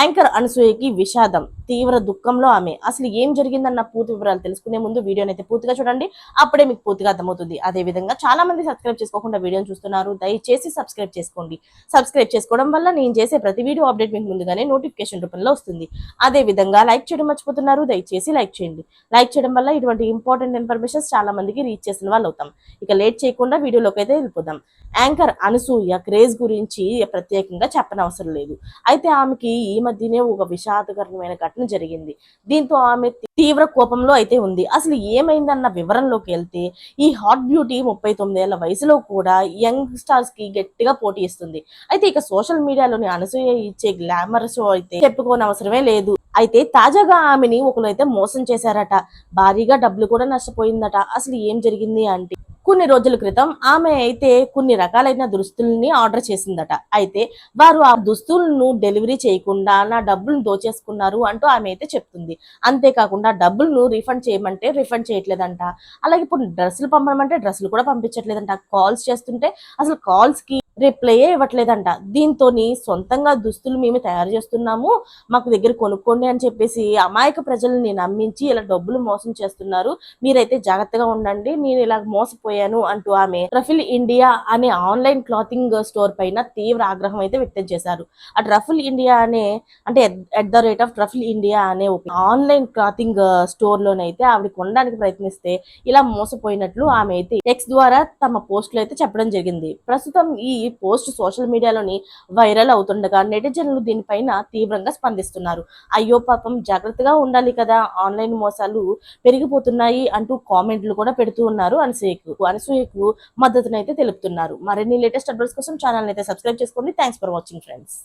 Anchor అనసూయకి విషాదం తీవ్ర దుఃఖంలో ఆమె. అసలు ఏం జరిగిందన్న పూర్తి వివరాలు తెలుసుకునే ముందు వీడియోని అయితే పూర్తిగా చూడండి. అప్పుడే మీకు పూర్తిగా అర్థమవుతుంది. అదే విధంగా చాలా మంది సబ్స్క్రైబ్ చేసుకోకుండా వీడియోని చూస్తున్నారు. దయచేసి సబ్స్క్రైబ్ చేసుకోండి. సబ్స్క్రైబ్ చేసుకోవడం వల్ల నేను చేసే ప్రతి వీడియో అప్డేట్ మీకు ముందుగానే నోటిఫికేషన్ రూపంలో వస్తుంది. అదే విధంగా లైక్ చేయడం మర్చిపోతున్నారు. దయచేసి లైక్ చేయండి. లైక్ చేయడం వల్ల ఇటువంటి ఇంపార్టెంట్ ఇన్ఫర్మేషన్స్ చాలా మందికి రీచ్ చేసిన వాళ్ళు అవుతాం. ఇక లేట్ చేయకుండా వీడియోలోకి అయితే వెళ్ళిపోదాం. యాంకర్ అనసూయ క్రేజ్ గురించి ప్రత్యేకంగా చెప్పనవసరం లేదు. అయితే ఆమెకి ఈ మధ్యనే ఒక విషాదకరమైన ఘటన జరిగింది. దీంతో ఆమె తీవ్ర కోపంలో అయితే ఉంది. అసలు ఏమైందన్న వివరంలోకి వెళ్తే ఈ హాట్ బ్యూటీ ముప్పై తొమ్మిదేళ్ళ వయసులో కూడా యంగ్ స్టార్స్కి గట్టిగా పోటీ ఇస్తుంది. అయితే ఇక సోషల్ మీడియాలోని అనసూయ ఇచ్చే గ్లామర్ షో అయితే చెప్పుకోనవసరమే లేదు. అయితే తాజాగా ఆమెని ఒకరు అయితే మోసం చేశారట. భారీగా డబ్బులు కూడా నష్టపోయిందట. అసలు ఏం జరిగింది అంటే కొన్ని రోజుల క్రితం ఆమె అయితే కొన్ని రకాలైన దుస్తుల్ని ఆర్డర్ చేసిందట. అయితే వారు ఆ దుస్తులను డెలివరీ చేయకుండా నా డబ్బులు దోచేసుకున్నారు అంటూ ఆమె అయితే చెప్తుంది. అంతేకాకుండా డబ్బులను రీఫండ్ చేయమంటే రిఫండ్ చేయట్లేదంట. అలాగే ఇప్పుడు డ్రెస్సులు పంపమంటే డ్రెస్సులు కూడా పంపించట్లేదంట. కాల్స్ చేస్తుంటే అసలు కాల్స్ కి రిప్లై ఇవ్వట్లేదంట. దీంతో సొంతంగా దుస్తులు మేము తయారు చేస్తున్నాము మాకు దగ్గర కొనుక్కోండి అని చెప్పేసి అమాయక ప్రజల్ని నమ్మించి ఇలా డబ్బులు మోసం చేస్తున్నారు. మీరైతే జాగ్రత్తగా ఉండండి నేను ఇలా మోసపోయాను అంటూ ఆమె ట్రఫిల్ ఇండియా అనే ఆన్లైన్ క్లాతింగ్ స్టోర్ పైన తీవ్ర ఆగ్రహం అయితే వ్యక్తం చేశారు. ఆ రఫిల్ ఇండియా అనే అంటే at the rate of Ruffle India అనే ఒక ఆన్లైన్ క్లాతింగ్ స్టోర్ లోనైతే ఆవిడ కొనడానికి ప్రయత్నిస్తే ఇలా మోసపోయినట్లు ఆమె అయితే టెక్స్ట్ ద్వారా తమ పోస్ట్లో అయితే చెప్పడం జరిగింది. ప్రస్తుతం ఈ పోస్ట్ సోషల్ మీడియాలోని వైరల్ అవుతుండగా నెటిజన్లు దీనిపైన తీవ్రంగా స్పందిస్తున్నారు. అయ్యో పాపం జాగ్రత్తగా ఉండాలి కదా ఆన్లైన్ మోసాలు పెరిగిపోతున్నాయి అంటూ కామెంట్లు కూడా పెడుతూ ఉన్నారు అనసూయకు. అనసూయకు మద్దతునైతే తెలుపుతున్నారు. మరిన్ని లేటెస్ట్ అప్డేట్స్ కోసం ఛానల్ అయితే సబ్స్క్రైబ్ చేసుకోండి. Thanks for watching friends